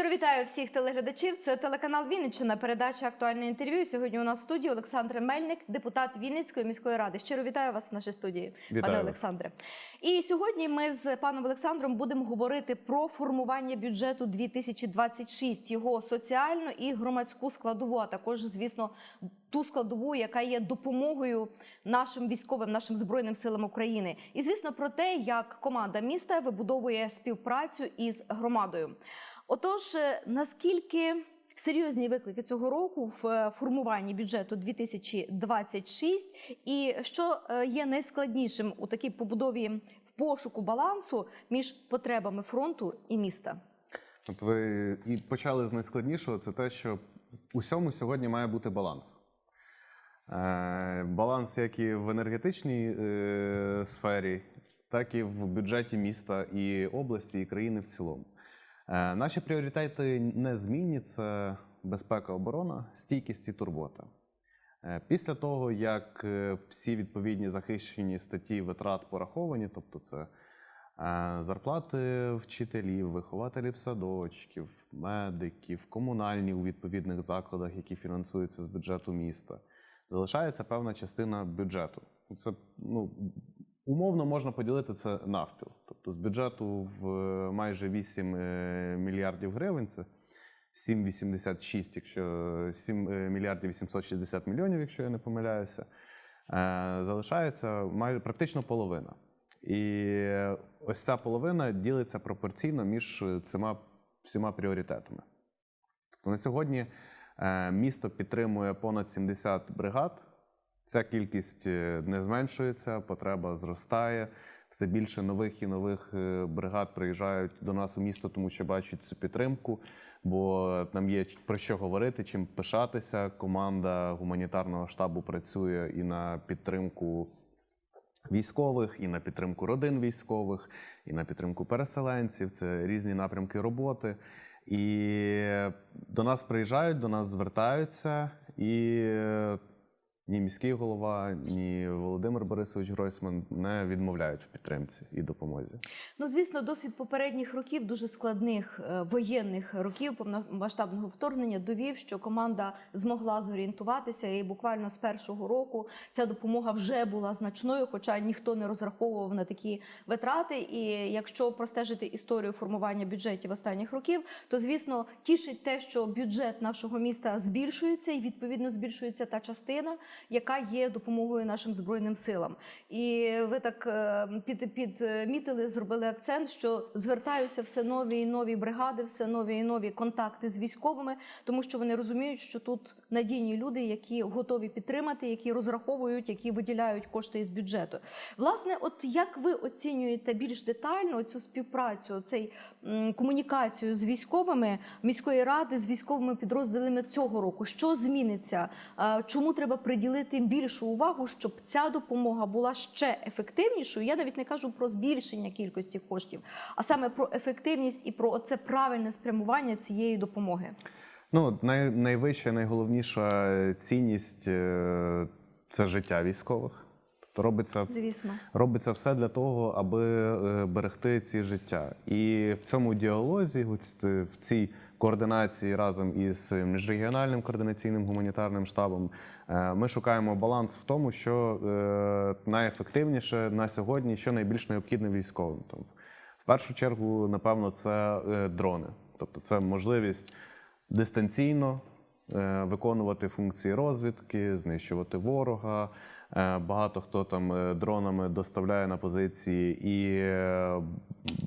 Щиро вітаю всіх телеглядачів. Це телеканал Вінниччина. Передача актуальне інтерв'ю. Сьогодні у нас в студії Олександр Мельник, депутат Вінницької міської ради. Щиро вітаю вас в нашій студії, Вітаю пане вас. Олександре. І сьогодні ми з паном Олександром будемо говорити про формування бюджету 2026, його соціальну і громадську складову, а також, звісно, ту складову, яка є допомогою нашим військовим, нашим збройним силам України. І звісно, про те, як команда міста вибудовує співпрацю із громадою. Отож, е, наскільки серйозні виклики цього року в е, формуванні бюджету 2026 і що е, є найскладнішим у такій побудові в пошуку балансу між потребами фронту і міста? От ви і почали з найскладнішого, це те, що в усьому сьогодні має бути баланс. Баланс як і в енергетичній сфері, так і в бюджеті міста і області, і країни в цілому. Е, наші пріоритети незмінні це безпека, оборона, стійкість і турбота. Е, Після того, як е, всі відповідні захищені статті витрат пораховані, тобто це зарплати вчителів, вихователів садочків, медиків, комунальні у відповідних закладах, які фінансуються з бюджету міста, залишається певна частина бюджету. Це ну, умовно можна поділити це навпіл. Тобто з бюджету в е, майже 8 е, мільярдів гривень це 7,86, якщо 7 е, мільярдів 860 мільйонів, якщо я не помиляюся, залишається майже практично половина. І ось ця половина ділиться пропорційно між цими всіма пріоритетами. Тобто на сьогодні місто підтримує понад 70 бригад. Ця кількість е, не зменшується, потреба зростає. Все більше нових і нових е, бригад приїжджають до нас у місто, тому що бачать цю підтримку, бо нам є про що говорити, чим пишатися. Команда гуманітарного штабу працює і на підтримку військових, і на підтримку родин військових, і на підтримку переселенців. Це різні напрямки роботи. І до нас приїжджають, до нас звертаються, і е, ні міський голова, ні Володимир Борисович Гройсман не відмовляють в підтримці і допомозі. Ну, звісно, досвід попередніх років, дуже складних е, воєнних років повномасштабного вторгнення, довів, що команда змогла зорієнтуватися, і буквально з першого року ця допомога вже була значною, хоча ніхто не розраховував на такі витрати. І якщо простежити історію формування бюджетів останніх років, то звісно тішить те, що бюджет нашого міста збільшується, і відповідно збільшується та частина, яка є допомогою нашим збройним силам. І ви так е, під, підмітили, зробили акцент, що звертаються все нові і нові бригади, все нові і нові контакти з військовими, тому що вони розуміють, що тут надійні люди, які готові підтримати, які розраховують, які виділяють кошти із бюджету. Власне, от як ви оцінюєте більш детально цю співпрацю, цей комунікацію з військовими міської ради, з військовими підрозділами цього року? Що зміниться? Чому треба приділити більшу увагу, щоб ця допомога була ще ефективнішою? Я навіть не кажу про збільшення кількості коштів, а саме про ефективність і про це правильне спрямування цієї допомоги. Ну, най, найвища, найголовніша цінність е, це життя військових. Тобто робиться Звісно. робиться все для того, аби е, берегти ці життя. І в цьому діалозі, в цій координації разом із міжрегіональним координаційним гуманітарним штабом, е, ми шукаємо баланс в тому, що е, найефективніше на сьогодні, що найбільш необхідне військовим. Тому, в першу чергу, напевно, це е, дрони, тобто це можливість дистанційно виконувати функції розвідки, знищувати ворога. Е, Багато хто там е, дронами доставляє на позиції і е,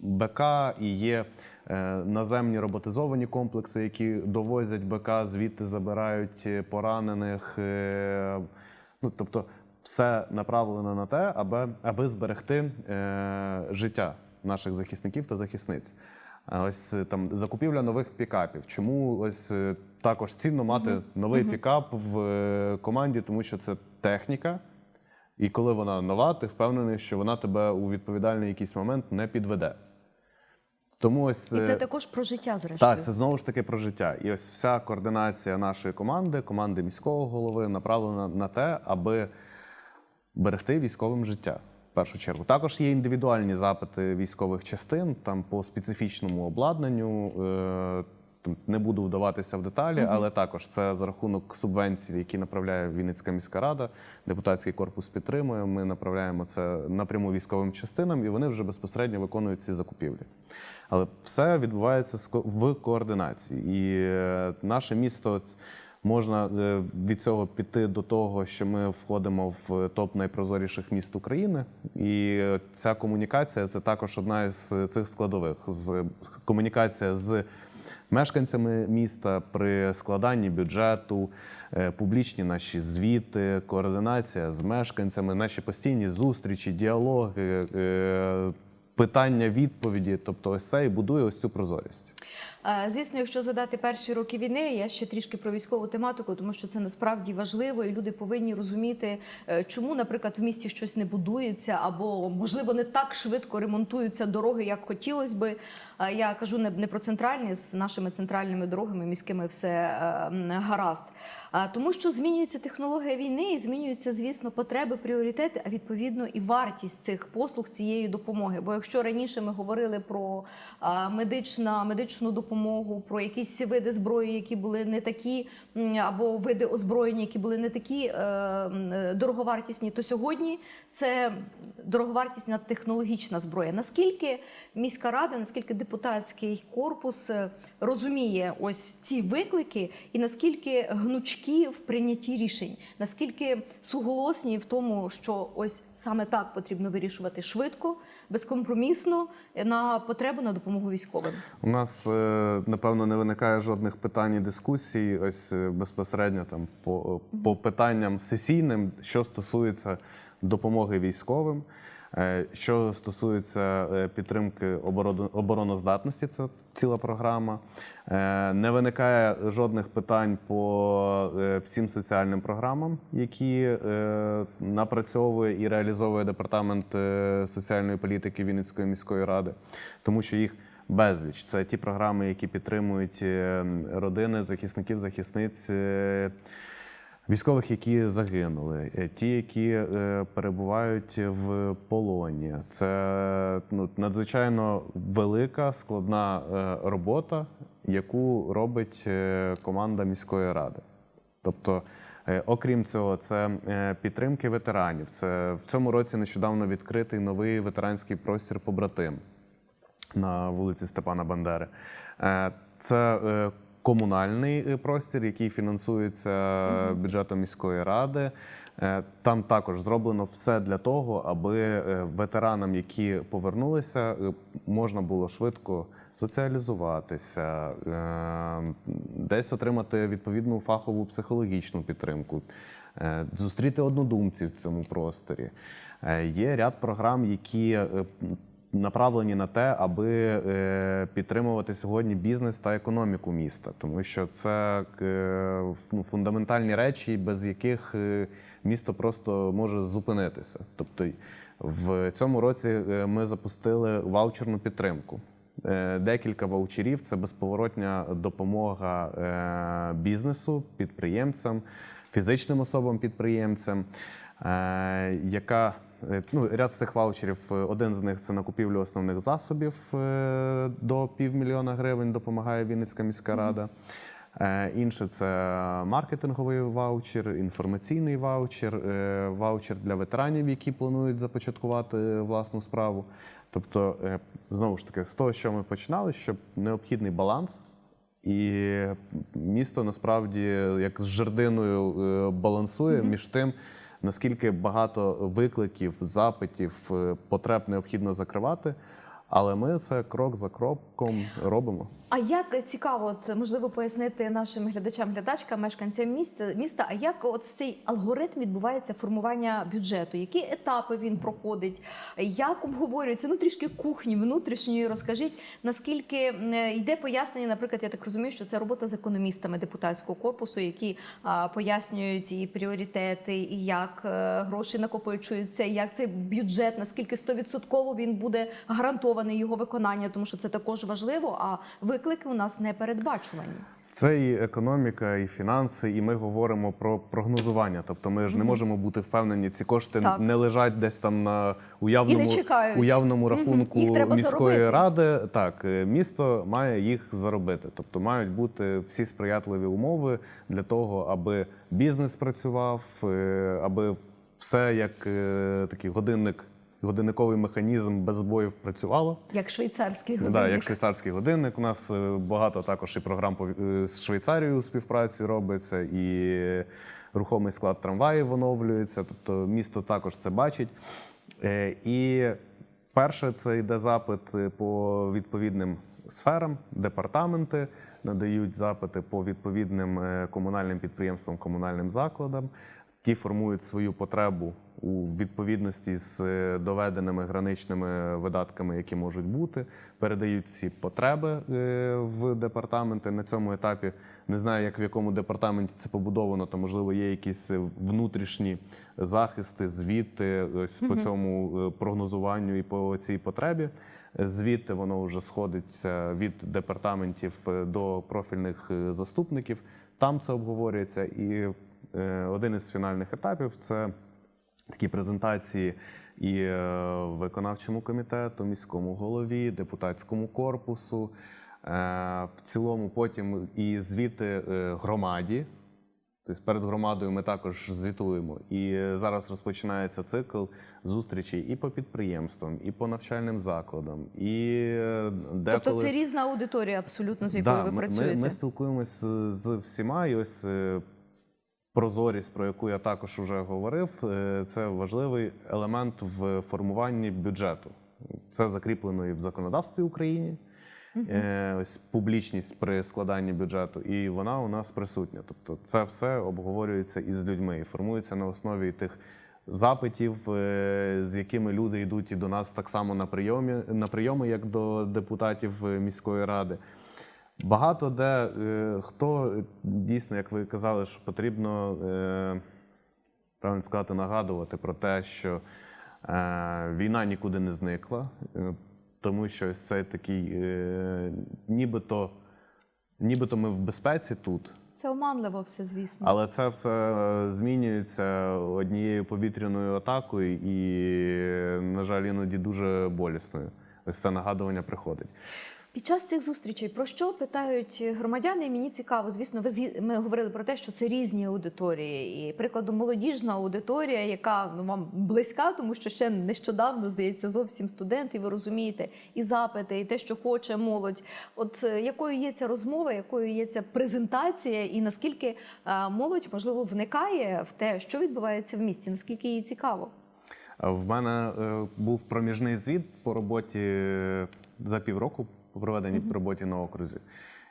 БК, і є наземні роботизовані комплекси, які довозять БК, звідти забирають поранених. Ну, тобто, все направлено на те, аби, аби зберегти життя наших захисників та захисниць. Ось е, там закупівля нових пікапів. Чому ось е, також цінно мати новий пікап в е, команді, тому що це техніка, і коли вона нова, ти впевнений, що вона тебе у відповідальний якийсь момент не підведе. Тому ось І це також про життя, зрештою. так, це знову ж таки про життя. І ось вся координація нашої команди, команди міського голови, направлена на те, аби берегти військовим життя. Першу чергу. Також є індивідуальні запити військових частин там по специфічному обладнанню. Е, Не буду вдаватися в деталі, але також це за рахунок субвенцій, які направляє Вінницька міська рада. Депутатський корпус підтримує. Ми направляємо це напряму військовим частинам, і вони вже безпосередньо виконують ці закупівлі. Але все відбувається в координації. І е, наше місто можна е, від цього піти до того, що ми входимо в топ найпрозоріших міст України. І е, ця комунікація це також одна з цих складових. З комунікація з мешканцями міста при складанні бюджету, е, публічні наші звіти, координація з мешканцями, наші постійні зустрічі, діалоги. Питання, відповіді, тобто ось це і будує ось цю прозорість. Е, Звісно, якщо задати перші роки війни, я ще трішки про військову тематику, тому що це насправді важливо, і люди повинні розуміти, е, чому, наприклад, в місті щось не будується, або можливо не так швидко ремонтуються дороги, як хотілося би. Е, Я кажу не, про центральні з нашими центральними дорогами, міськими все гаразд. Тому, що змінюється технологія війни, і змінюються, звісно, потреби, пріоритети, а відповідно і вартість цих послуг цієї допомоги. Бо якщо раніше ми говорили про медична, медичну допомогу, про якісь види зброї, які були не такі, або види озброєння, які були не такі е, е, дороговартісні, то сьогодні це дороговартісна технологічна зброя. Наскільки міська рада, наскільки депутатський корпус е, розуміє ось ці виклики, і наскільки гнучкі в прийнятті рішень, наскільки суголосні в тому, що ось саме так потрібно вирішувати швидко, безкомпромісно е, на потребу на допомогу військовим. У нас е, напевно не виникає жодних питань і дискусій. Ось е, безпосередньо там по, по питанням сесійним, що стосується допомоги військовим, е, що стосується е, підтримки оборо- обороноздатності, це ціла програма. Е, Не виникає жодних питань по е, всім соціальним програмам, які е, напрацьовує і реалізовує департамент е, соціальної політики Вінницької міської ради, тому що їх безліч. Це ті програми, які підтримують е, родини захисників, захисниць. Військових, які загинули, е, ті, які е, перебувають в полоні, це ну, надзвичайно велика складна е, робота, яку робить команда міської ради. Тобто, окрім цього, це підтримки ветеранів. Це в цьому році нещодавно відкритий новий ветеранський простір побратим на вулиці Степана Бандери. Це комунальний е, простір, який фінансується бюджетом міської ради. Е, Там також зроблено все для того, аби е, ветеранам, які повернулися, можна було швидко соціалізуватися, десь отримати відповідну фахову психологічну підтримку, зустріти однодумців в цьому просторі. Є ряд програм, які направлені на те, аби е, підтримувати сьогодні бізнес та економіку міста, тому що це е, ну, фундаментальні речі, без яких е, місто просто може зупинитися. Тобто в цьому році ми запустили ваучерну підтримку. Декілька ваучерів це безповоротня допомога бізнесу, підприємцям, фізичним особам-підприємцям, яка ну, ряд з цих ваучерів. е, Один з них це на купівлю основних засобів е, до півмільйона гривень. Допомагає Вінницька міська рада. Е, Інше це маркетинговий ваучер, інформаційний ваучер, е, ваучер для ветеранів, які планують започаткувати власну справу. Тобто, е, знову ж таки, з того, що ми починали, що необхідний баланс, і місто насправді як з жердиною е, балансує між тим, наскільки багато викликів, запитів, е, потреб необхідно закривати. Але ми це крок за кроком робимо. А як цікаво, от, можливо, пояснити нашим глядачам, глядачкам, мешканцям міста, міста, а як от цей алгоритм відбувається формування бюджету? Які етапи він проходить? Як обговорюється? Ну трішки кухні внутрішньої розкажіть, наскільки йде пояснення, наприклад, я так розумію, що це робота з економістами депутатського корпусу, які а, пояснюють і пріоритети, і як е, гроші накопичуються, як цей бюджет, наскільки стовідсотково він буде гарантований його виконання, тому що це також важливо. А виклики у нас не передбачувані. Це і економіка, і фінанси, і ми говоримо про прогнозування. Тобто ми ж не можемо бути впевнені, ці кошти Так. не лежать десь там на уявному, уявному рахунку Їх треба міської заробити. ради. Так, е, місто має їх заробити. Тобто мають бути всі сприятливі умови для того, аби бізнес працював, е, аби все як е, такий годинник, годинниковий механізм без збоїв працювало. Як швейцарський годинник. да, як швейцарський годинник. У нас е, багато також і програм е, з Швейцарією у співпраці робиться, і рухомий склад трамваїв оновлюється. Тобто місто також це бачить. Е, І перше, це йде запит по відповідним сферам, департаменти надають запити по відповідним комунальним підприємствам, комунальним закладам. Ті формують свою потребу у відповідності з е, доведеними граничними видатками, які можуть бути, передають ці потреби е, в департаменти. На цьому етапі не знаю, як в якому департаменті це побудовано, то можливо є якісь е, внутрішні захисти, звіти ось по цьому прогнозуванню і по цій потребі. Звідти воно вже сходиться від департаментів до профільних заступників. Там це обговорюється. І один із фінальних етапів це такі презентації і е, виконавчому комітету, міському голові, депутатському корпусу. Е, В цілому потім і звіти е, громаді. Тобто перед громадою ми також звітуємо. І зараз розпочинається цикл зустрічей і по підприємствам, і по навчальним закладам, і деколи... Тобто це різна аудиторія, абсолютно з якою ви ми- працюєте. Ми, ми спілкуємося з, з всіма, і ось прозорість, про яку я також вже говорив, е, це важливий елемент в формуванні бюджету. Це закріплено і в законодавстві України. Е, Ось публічність при складанні бюджету, і вона у нас присутня. Тобто, це все обговорюється із людьми і формується на основі тих запитів, е, з якими люди йдуть і до нас так само на прийомі на прийоми, як до депутатів міської ради. Багато де е, хто дійсно, як ви казали, що потрібно е, правильно сказати, нагадувати про те, що е, війна нікуди не зникла, е, тому що ось цей такий, е, нібито, нібито ми в безпеці тут. Це оманливо все, звісно. Але це все змінюється однією повітряною атакою, і, на жаль, іноді дуже болісною. Ось це нагадування приходить. Під час цих зустрічей про що питають громадяни? І Мені цікаво. Звісно, ви ми говорили про те, що це різні аудиторії. І прикладом молодіжна аудиторія, яка ну вам близька, тому що ще нещодавно здається зовсім студент, і ви розумієте і запити, і те, що хоче молодь. От е, якою є ця розмова, якою є ця презентація, і наскільки е, молодь можливо вникає в те, що відбувається в місті, наскільки їй цікаво? В мене е, був проміжний звіт по роботі за півроку, по проведеній роботі на окрузі.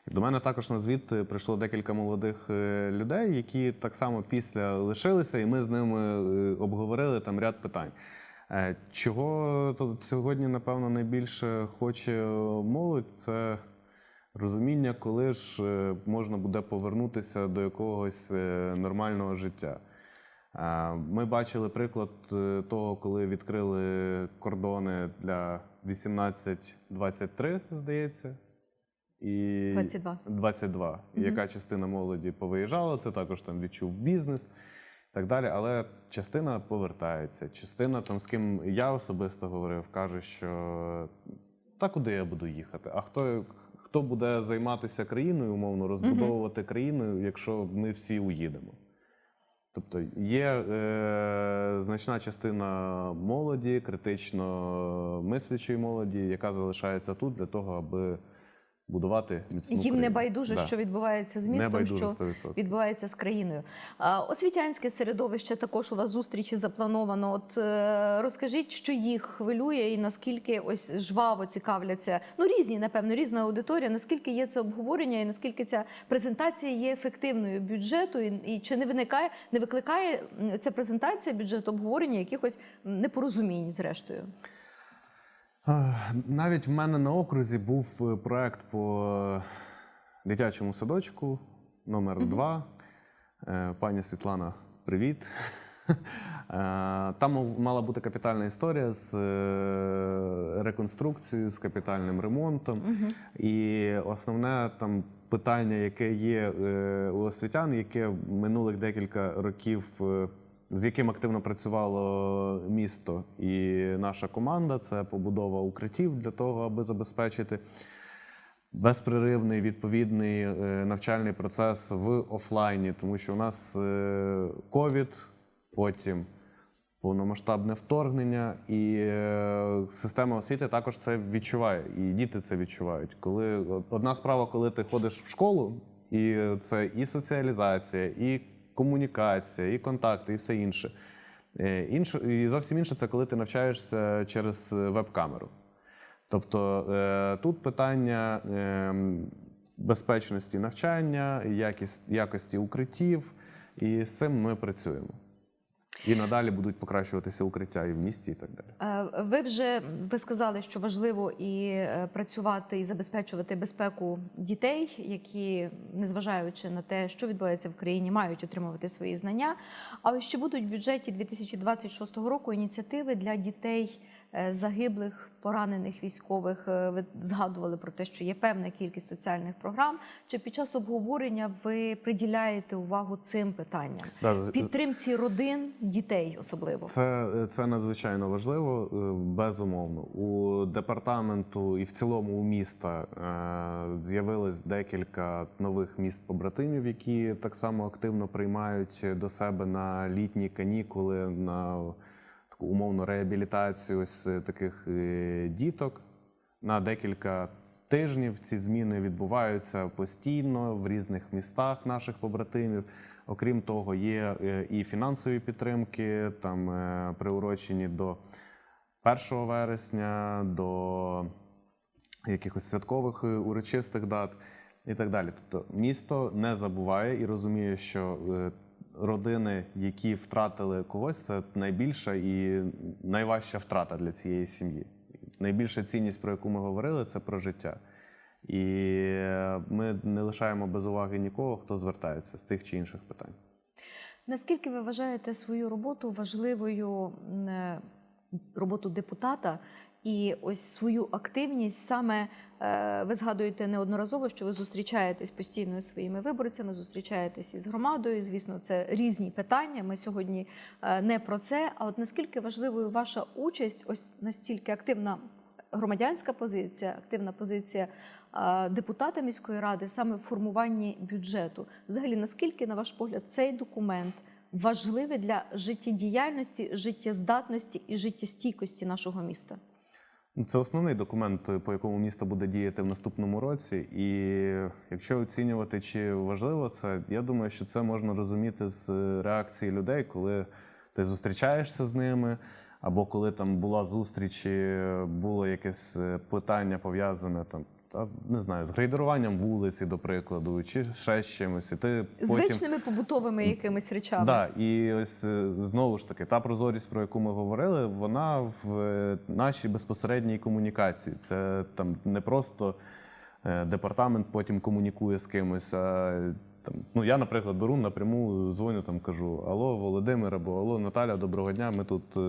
До мене також на звіт е, прийшло декілька молодих е, людей, які так само після лишилися, і ми з ними е, обговорили там ряд питань. Чого тут сьогодні, напевно, найбільше хоче молодь, це розуміння, коли ж можна буде повернутися до якогось нормального життя. Ми бачили приклад того, коли відкрили кордони для 18-23, здається. І 22. 22. І яка частина молоді повиїжджала, це також там відчув бізнес і так далі. Але частина повертається. Частина, там, з ким я особисто говорив, каже, що та куди я буду їхати? А хто, хто буде займатися країною, умовно, розбудовувати країну, якщо ми всі уїдемо? Тобто є е, значна частина молоді, критично мислячої молоді, яка залишається тут для того, аби будувати міцну Їм не байдуже, Да. що відбувається з містом, байдуже, що відбувається з країною. Освітянське середовище також у вас зустрічі заплановано. От е, розкажіть, що їх хвилює, і наскільки ось жваво цікавляться. Ну різні, напевно, різна аудиторія. Наскільки є це обговорення, і наскільки ця презентація є ефективною бюджету, і, і чи не виникає, не викликає ця презентація бюджету обговорення якихось непорозумінь, зрештою. Навіть в мене на окрузі був е, проект по е, дитячому садочку номер 2 Пані Світлана, привіт. Е, Там мала бути капітальна історія з е, реконструкцією, з капітальним ремонтом. І основне там питання, яке є е, у освітян, яке минулих декілька років. З яким активно працювало місто і наша команда, це побудова укриттів для того, аби забезпечити безпреривний відповідний е, навчальний процес в офлайні, тому що у нас е, ковід, потім повномасштабне вторгнення, і е, система освіти також це відчуває, і діти це відчувають. Коли одна справа, коли ти ходиш в школу, і це і соціалізація, і комунікація, і контакти, і все інше. Е, Інше, і зовсім інше це коли ти навчаєшся через веб-камеру. Тобто е, тут питання е, безпечності навчання, якості укриттів, і з цим ми працюємо. І надалі будуть покращуватися укриття і в місті, і так далі. Е, Ви вже ви сказали, що важливо і е, працювати і забезпечувати безпеку дітей, які, незважаючи на те, що відбувається в країні, мають отримувати свої знання. А ще будуть в бюджеті 2026 року ініціативи для дітей загиблих, поранених військових? Е, Ви згадували про те, що є певна кількість соціальних програм. Чи під час обговорення ви приділяєте увагу цим питанням? Да, Підтримці родин, дітей особливо. Це, це надзвичайно важливо, е, безумовно. У департаменту і в цілому у міста е, з'явилось декілька нових міст побратимів, які так само активно приймають до себе на літні канікули, на таку умовну реабілітацію ось таких е, діток на декілька тижнів. Ці зміни відбуваються постійно в різних містах наших побратимів. Окрім того, є е, і фінансові підтримки, там е, приурочені до 1 вересня, до якихось святкових урочистих дат і так далі. Тобто місто не забуває і розуміє, що родини, які втратили когось, це найбільша і найважча втрата для цієї сім'ї. Найбільша цінність, про яку ми говорили, це про життя. І ми не лишаємо без уваги нікого, хто звертається з тих чи інших питань. Наскільки ви вважаєте свою роботу важливою е, роботу депутата і ось свою активність саме ви згадуєте неодноразово, що ви зустрічаєтесь постійно зі своїми виборцями, зустрічаєтесь із громадою. Звісно, це різні питання. Ми сьогодні е, не про це. А от наскільки важливою ваша участь, ось настільки активна громадянська позиція, активна позиція е, депутата міської ради саме в формуванні бюджету. Взагалі, наскільки, на ваш погляд, цей документ важливий для життєдіяльності, життєздатності і життєстійкості нашого міста? Ну, Це основний документ, по якому місто буде діяти в наступному році. І якщо оцінювати, чи важливо це, я думаю, що це можна розуміти з реакції людей, коли ти зустрічаєшся з ними, або коли там була зустріч, і було якесь е, питання пов'язане там. Та не знаю, з грейдеруванням вулиці, до прикладу, чи ще з чимось. І ти потім... Звичними побутовими якимись речами. Да, і ось е, знову ж таки, та прозорість, про яку ми говорили, вона в е, нашій безпосередній комунікації. Це там не просто е, департамент потім комунікує з кимось. а там, ну я, наприклад, беру напряму, дзвоню там, кажу: Алло, Володимир або Алло, Наталя, доброго дня. Ми тут е,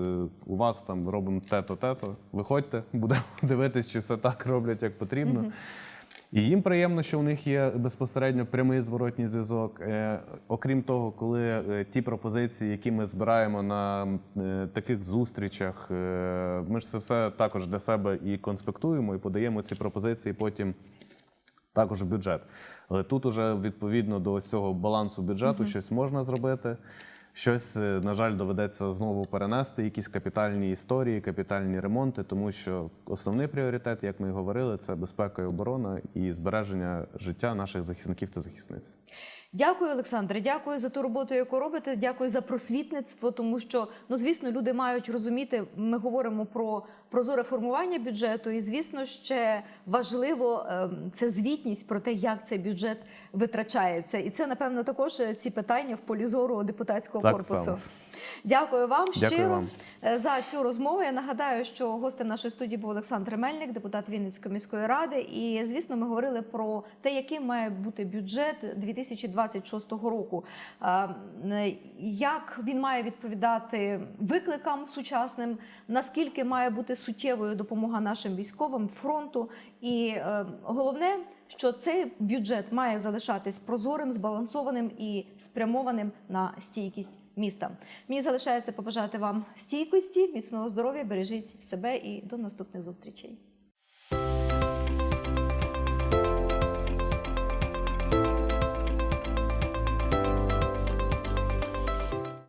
у вас там робимо те-то, те-то. Виходьте, будемо дивитись, чи все так роблять, як потрібно. І їм приємно, що у них є безпосередньо прямий зворотній зв'язок. Е, окрім того, коли е, ті пропозиції, які ми збираємо на е, таких зустрічах, е, ми ж це все також для себе і конспектуємо, і подаємо ці пропозиції потім також в бюджет. Але тут уже відповідно до ось цього балансу бюджету щось можна зробити. Щось, е, на жаль, доведеться знову перенести, якісь капітальні історії, капітальні ремонти, тому що основний пріоритет, як ми і говорили, це безпека і оборона і збереження життя наших захисників та захисниць. Дякую, Олександре. Дякую за ту роботу, яку робите. Дякую за просвітництво, тому що ну звісно, люди мають розуміти. Ми говоримо про прозоре формування бюджету, і звісно, ще важливо ем, це звітність про те, як цей бюджет витрачається. І це напевно також е, ці питання в полі зору депутатського Так корпусу. само. Дякую вам Дякую щиро вам. е, за цю розмову. Я нагадаю, що гостем нашої студії був Олександр Мельник, депутат Вінницької міської ради. І звісно, ми говорили про те, яким має бути бюджет 2026 року. Е, Як він має відповідати викликам сучасним, наскільки має бути суттєвою допомога нашим військовим фронту, і головне, що цей бюджет має залишатись прозорим, збалансованим і спрямованим на стійкість міста. Мені залишається побажати вам стійкості, міцного здоров'я, бережіть себе і до наступних зустрічей.